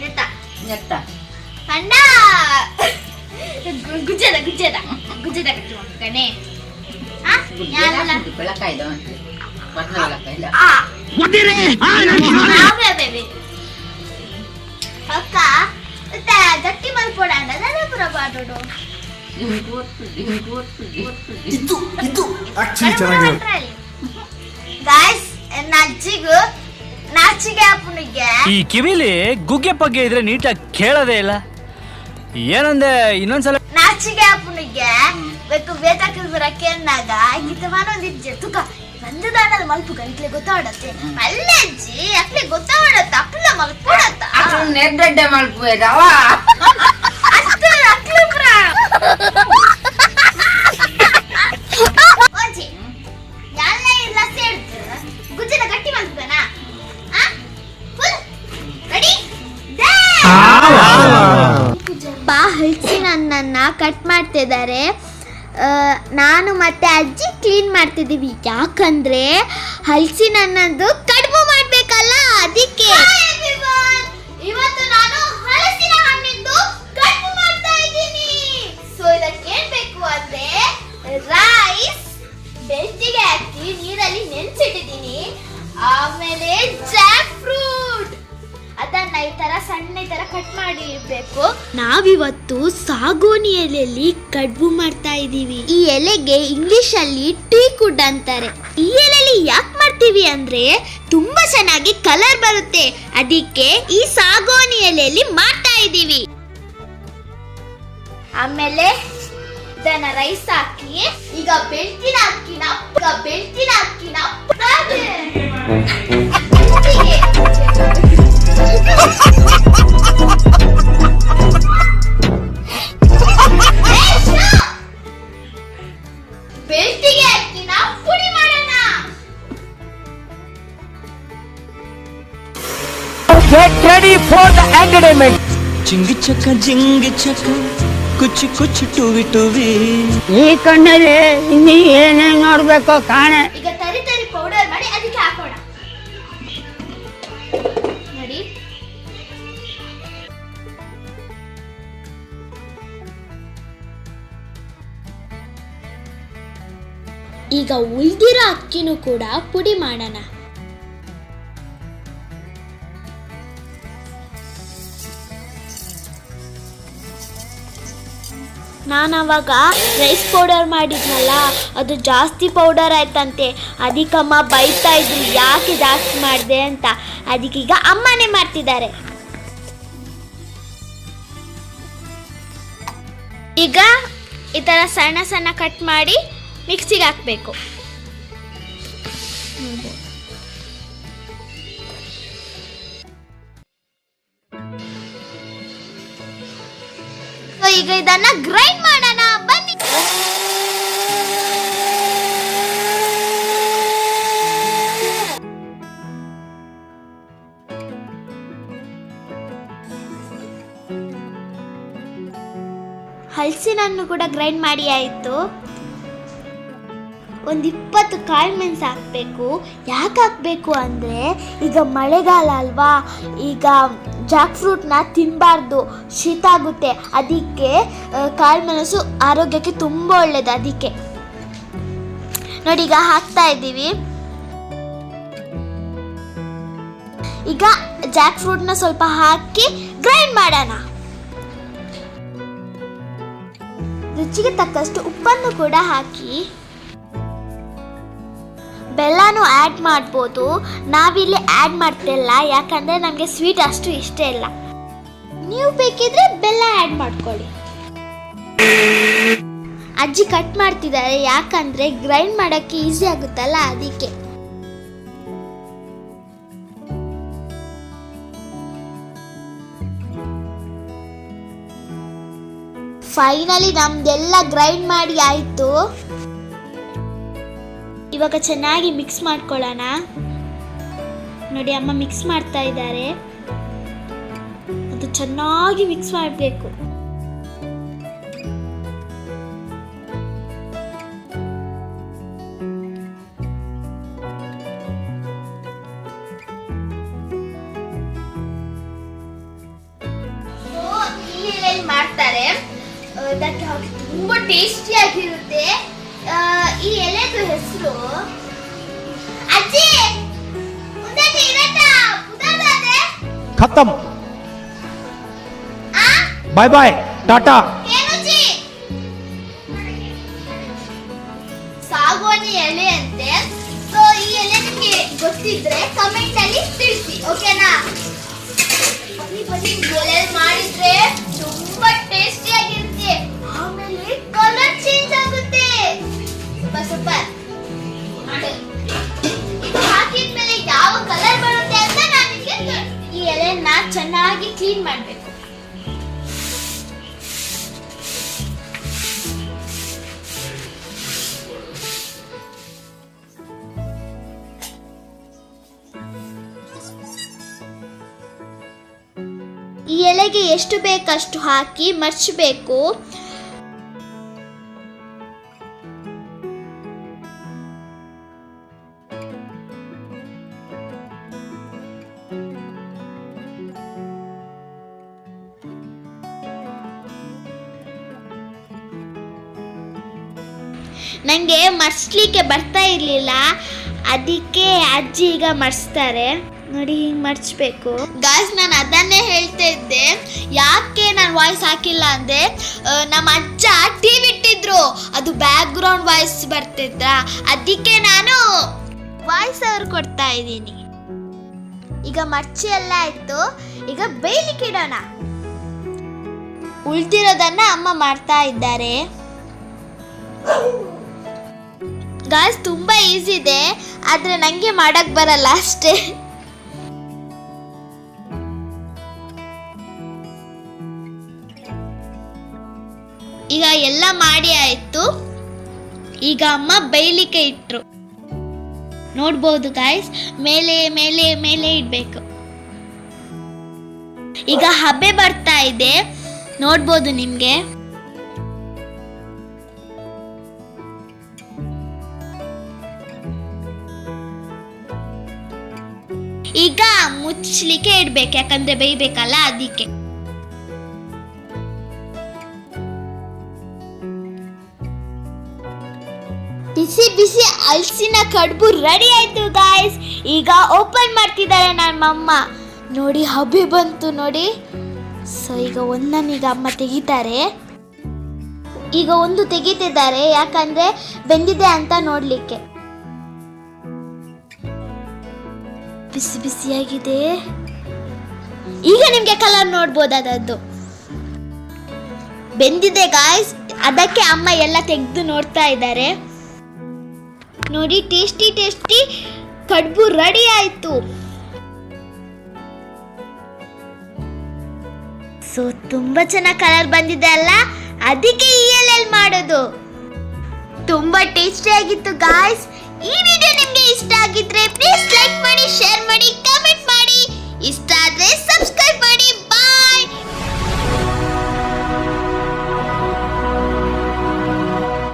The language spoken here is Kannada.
ನೆತ್ತ ನೆಟ್ಟ ನೆಟ್ಟ ಅಣ್ಣ ಗು- ಗುಜ್ಜದ ಗುಜ್ಜದ ಗುಜ್ಜದ ಕಟ್ಟಿ? ಬೆಳಕಾಯ್ದ ಅಕ್ಕ ಗಟ್ಟಿ ಮಲ್ಪೋಡ ಅಣ್ಣ ಪುರ ಬಾಡೋಡು ಗಾಯ್ಸ್ ಓದ್ತಿದ್ದಿ ಹಿಂಗ್ ನಾಚಿಗೆ ಅಪ್ಪನಿಗೆ ಈ ಕಿವಿಲಿ ಗುಗ್ಗೆ ಪಗ್ಗೆ ಇದ್ರೆ ನೀಟಾಗಿ ಕೇಳೋದೇ ಇಲ್ಲ. ಏನಂದೆ ಇನ್ನೊಂದ್ಸಲ ನಾಚಿಗೆ ಅಪ್ಪನಿಗೆ ಬೇಕು ಬೇತಾಕಿಲ್ ಬರಕ್ಕೆ ಅನ್ನಾಗ ಗಿತಮಾನೊಂದಿಜ್ಜೆ ತುಕ ಒಂದು ದಾಣದ ಮಲ್ಪು ಗಂಟ್ಲೆ ಗೊತ್ತಾಡತ್ತೆ. ಅಲ್ಲೇ ಅಜ್ಜಿ ಅಪ್ಲೆ ಗೊತ್ತಾಡತ್ತ ಅಪ್ಲೆ ಮಲ್ಕೊಡತ್ತ ಅಷ್ಟು ನೆಡ್ಡಡ್ಡೆ ಮಾಡ್ಬೋದವ ಅಷ್ಟು ಅಕ್ಲು ಮಾಡ್ತಿದ್ದಾರೆ. ನಾನು ಮತ್ತೆ ಅಜ್ಜಿ ಕ್ಲೀನ್ ಮಾಡ್ತಿದ್ದೀವಿ. ಯಾಕಂದ್ರೆ ಹಲಸಿನ ಅನ್ನೋದು ಕಡುಬು ಮಾಡಬೇಕಲ್ಲ, ಅದಕ್ಕೆ. ಹಲಸಿನ ಮಾಡ್ತಾ ರೈಸ್ ಬೆಳ್ತಿಗೆ ಹಾಕಿ ನೀರಲ್ಲಿ ನೆನ್ಸಿಟ್ಟಿದ್ದೀನಿ. ಆಮೇಲೆ ಜಾಕ್ ಅದನ್ನ ಈ ತರ ಸಣ್ಣ ಈ ತರ ಕಟ್ ಮಾಡಿ ಇಡ್ಬೇಕು. ನಾವಿವತ್ತು ಸಾಗೋನಿ ಎಲೆಯಲ್ಲಿ ಕಡ್ಬು ಮಾಡ್ತಾ ಇದೀವಿ ಈ ಎಲೆಗೆ ಇಂಗ್ಲಿಷ್ ಅಲ್ಲಿ ಟೀ ಕುಡ್ ಅಂತಾರೆ. ಈ ಎಲೆಯಲ್ಲಿ ಯಾಕೆ ಮಾಡ್ತೀವಿ ಅಂದ್ರೆ ತುಂಬಾ ಚೆನ್ನಾಗಿ ಕಲರ್ ಬರುತ್ತೆ. ಅದಕ್ಕೆ ಈ ಸಾಗೋನಿ ಎಲೆಯಲ್ಲಿ ಮಾಡ್ತಾ ಇದೀವಿ ಆಮೇಲೆ ಇದನ್ನ ರೈಸ್ ಹಾಕಿ ಈಗ ಬೆಳ್ತಿನ ಅಕ್ಕಿನ ಈಗ ಬೆಳ್ತಿನ ಅಕ್ಕಿನ ಹಾಗೆ. ಬೆಳ್ತಿಗೆ ಅಕ್ಕಿನ ಪುಡಿ ಮಾಡೋಣ get ready for the entertainment ಚಿಂಗಿ ಚಕ Jingi ಚಕ ಕುಚ್ಚಿ ಕುಚ್ಚಿ ಟುವಿ ಟುವಿ ಈ ಕಣ್ಣಲ್ಲಿ ಇನ್ನೀ ಏನೇನ್ ನೋಡ್ಬೇಕೋ ಕಾಣೆ ಈಗ ತರಿ ತರಿ ಪೌಡರ್ ಮಾಡಿ ಈಗ ಉಳಿದಿರೋ ಅಕ್ಕಿನೂ ಕೂಡ ಪುಡಿ ಮಾಡೋಣ. ನಾನು ಅವಾಗ ರೈಸ್ ಪೌಡರ್ ಮಾಡಿದ್ನಲ್ಲ, ಅದು ಜಾಸ್ತಿ ಪೌಡರ್ ಆಯ್ತಂತೆ. ಅದಕ್ಕಮ್ಮ ಬೈತಾ ಇದ್ರು, ಯಾಕೆ ಜಾಸ್ತಿ ಮಾಡಿದೆ ಅಂತ. ಅದಕ್ಕೀಗ ಅಮ್ಮನೇ ಮಾಡ್ತಿದ್ದಾರೆ. ಈಗ ಈ ಥರ ಸಣ್ಣ ಸಣ್ಣ ಕಟ್ ಮಾಡಿ ಮಿಕ್ಸಿಗೆ ಹಾಕಬೇಕು. ಈಗ ಇದನ್ನ ಗ್ರೈಂಡ್ ಮಾಡೋಣ. ಬನ್ನಿ. ಹಲಸಿನನ್ನು ಕೂಡ ಗ್ರೈಂಡ್ ಮಾಡಿ ಆಯಿತು. ಒಂದು ಇಪ್ಪತ್ತು ಕಾಳು ಮೆಣಸು ಹಾಕಬೇಕು. ಯಾಕೆ ಹಾಕಬೇಕು ಅಂದರೆ ಈಗ ಮಳೆಗಾಲ ಅಲ್ವಾ? ಈಗ ಜಾಕ್ ಫ್ರೂಟ್ನ ತಿನ್ನಬಾರ್ದು ಶೀತ ಆಗುತ್ತೆ. ಅದಕ್ಕೆ ಕಾಳು ಮೆಣಸು ಆರೋಗ್ಯಕ್ಕೆ ತುಂಬ ಒಳ್ಳೆಯದು ಅದಕ್ಕೆ. ನೋಡಿ, ಈಗ ಹಾಕ್ತಾ ಇದ್ದೀವಿ. ಈಗ ಜಾಕ್ ಫ್ರೂಟ್ನ ಸ್ವಲ್ಪ ಹಾಕಿ ಗ್ರೈಂಡ್ ಮಾಡೋಣ. ರುಚಿಗೆ ತಕ್ಕಷ್ಟು ಉಪ್ಪನ್ನು ಕೂಡ ಹಾಕಿ. ಬೆಲ್ಲನೂ ಆ್ಯಡ್ ಮಾಡ್ಬೋದು. ನಾವಿಲ್ಲಿ ಆ್ಯಡ್ ಮಾಡ್ತಿಲ್ಲ, ಯಾಕಂದರೆ ನಮಗೆ ಸ್ವೀಟ್ ಅಷ್ಟು ಇಷ್ಟ ಇಲ್ಲ. ನೀವು ಬೇಕಿದ್ರೆ ಬೆಲ್ಲ ಆ್ಯಡ್ ಮಾಡ್ಕೊಳ್ಳಿ. ಅಜ್ಜಿ ಕಟ್ ಮಾಡ್ತಿದ್ದಾರೆ, ಯಾಕಂದರೆ ಗ್ರೈಂಡ್ ಮಾಡೋಕ್ಕೆ ಈಸಿ ಆಗುತ್ತಲ್ಲ ಅದಕ್ಕೆ. ಫೈನಲಿ ನಮ್ದೆಲ್ಲ ಗ್ರೈಂಡ್ ಮಾಡಿ ಆಯಿತು. ಇವಾಗ ಚೆನ್ನಾಗಿ ಮಿಕ್ಸ್ ಮಾಡ್ಕೊಳ್ಳೋಣ. ನೋಡಿ, ಅಮ್ಮ ಮಿಕ್ಸ್ ಮಾಡ್ತಾ ಇದ್ದಾರೆ. ಅದು ಚೆನ್ನಾಗಿ ಮಿಕ್ಸ್ ಮಾಡಬೇಕು. ಮಾಡ್ತಾರೆ. ಅದಕ್ಕೆ ಅವ್ರಿಗೆ ತುಂಬಾ ಟೇಸ್ಟಿ ಆಗಿರುತ್ತೆ. ಈ ಎಲೆದು ಹೆಸರು ಅಜ್ಜಿ? ಖತಮ್? ಬಾಯ್ ಬಾಯ್ ಟಾಟಾ? ಸಾಗುವಾನಿ ಎಲೆ ಅಂತೆ ಸೊ ಈ ಎಲೆ ನಿಮಗೆ ಗೊತ್ತಿದ್ರೆ ಕಮೆಂಟ್ ಅಲ್ಲಿ ತಿಳಿಸಿ ಓಕೆನಾ ಬನ್ನಿ ಬನ್ನಿ ಮಾಡಿದ್ರೆ ತುಂಬಾ ಟೇಸ್ಟಿ ಎಲೆಗೆ ಎಷ್ಟು ಬೇಕಷ್ಟು ಹಾಕಿ ಮರ್ಚಬೇಕು? ನನಗೆ ಮರ್ಸ್ಲಿಕ್ಕೆ ಬರ್ತಾ ಇರಲಿಲ್ಲ. ಅದಕ್ಕೆ ಅಜ್ಜಿ ಈಗ ಮರ್ಸ್ತಾರೆ ನೋಡಿ ಹಿಂಗೆ ಮರ್ಚ್ಬೇಕು. ಗಾಯ್ಸ್ ನಾನು ಅದನ್ನೇ ಹೇಳ್ತಾ ಇದ್ದೆ. ಯಾಕೆ ನಾನು ವಾಯ್ಸ್ ಹಾಕಿಲ್ಲ ಅಂದರೆ ನಮ್ಮ ಅಜ್ಜ ಟಿ ವಿ ಇಟ್ಟಿದ್ರು. ಅದು ಬ್ಯಾಕ್ ಗ್ರೌಂಡ್ ವಾಯ್ಸ್ ಬರ್ತಿದ್ರ ಅದಕ್ಕೆ ನಾನು ವಾಯ್ಸ್ ಅವ್ರು ಕೊಡ್ತಾ ಇದ್ದೀನಿ. ಈಗ ಮರ್ಚಿ ಎಲ್ಲ ಆಯ್ತು. ಈಗ ಬೇಯಲಿಕ್ಕೆ ಇಡೋಣ. ಉಳ್ದಿರೋದನ್ನ ಅಮ್ಮ ಮಾಡ್ತಾ ಇದ್ದಾರೆ. ಗಾಯ್ಸ್ ತುಂಬಾ ಈಸಿ ಇದೆ. ಆದರೆ ನಂಗೆ ಮಾಡಕ್ ಬರಲ್ಲ ಅಷ್ಟೇ. ಈಗ ಎಲ್ಲ ಮಾಡಿ ಆಯಿತು. ಈಗ ಅಮ್ಮ ಬೈಲಿಕ್ಕೆ ಇಟ್ರು. ನೋಡ್ಬೋದು ಗಾಯ್ಸ್ ಮೇಲೆ ಮೇಲೆ ಮೇಲೆ ಇಡಬೇಕು. ಈಗ ಹಬ್ಬೆ ಬರ್ತಾ ಇದೆ. ನೋಡ್ಬೋದು ನಿಮಗೆ. ಈಗ ಮುಚ್ಚಲಿಕ್ಕೆ ಇಡ್ಬೇಕು, ಯಾಕಂದ್ರೆ ಬೇಯ್ಬೇಕಲ್ಲ ಅದಕ್ಕೆ. ಬಿಸಿ ಬಿಸಿ ಹಲ್ಸಿನ ಕಡುಬು ರೆಡಿ ಆಯ್ತು ಗಾಯ್ಸ್ ಈಗ ಓಪನ್ ಮಾಡ್ತಿದ್ದಾರೆ ನನ್ನ ಅಮ್ಮ. ನೋಡಿ ಹಬ್ಬಿ ಬಂತು ನೋಡಿ. ಸೊ ಈಗ ಒಂದನ್ನೀಗ ಅಮ್ಮ ತೆಗಿತಾರೆ. ಈಗ ಒಂದು ತೆಗಿತಿದ್ದಾರೆ, ಯಾಕಂದ್ರೆ ಬೆಂದಿದೆ ಅಂತ ನೋಡ್ಲಿಕ್ಕೆ. ಬಿಸಿ ಬಿಸಿಯಾಗಿದೆ. ಈಗ ನಿಮ್ಗೆ ಕಲರ್ ನೋಡ್ಬೋದು ಬೆಂದಿದೆ ಗಾಯ್ಸ್ ಅದಕ್ಕೆ ಅಮ್ಮ ಎಲ್ಲ ತೆಗೆದು ನೋಡ್ತಾ ಇದ್ದಾರೆ. ನೋಡಿ ಟೇಸ್ಟಿ ಟೇಸ್ಟಿ ಕಡುಬು ರೆಡಿ ಆಯ್ತು. ಸೊ ತುಂಬಾ ಚೆನ್ನಾಗಿ ಕಲರ್ ಬಂದಿದೆ ಅಲ್ಲ? ಅದಕ್ಕೆ ಎಲ್ ಎಲ್ ಮಾಡೋದು. ತುಂಬಾ ಟೇಸ್ಟಿ ಆಗಿತ್ತು ಗಾಯ್ಸ್ ಈ ವಿಡಿಯೋ ನಿಮಗೆ ಇಷ್ಟ ಆಗಿದ್ರೆ ಪ್ಲೀಸ್ ಲೈಕ್ ಮಾಡಿ ಶೇರ್ ಮಾಡಿ ಕಮೆಂಟ್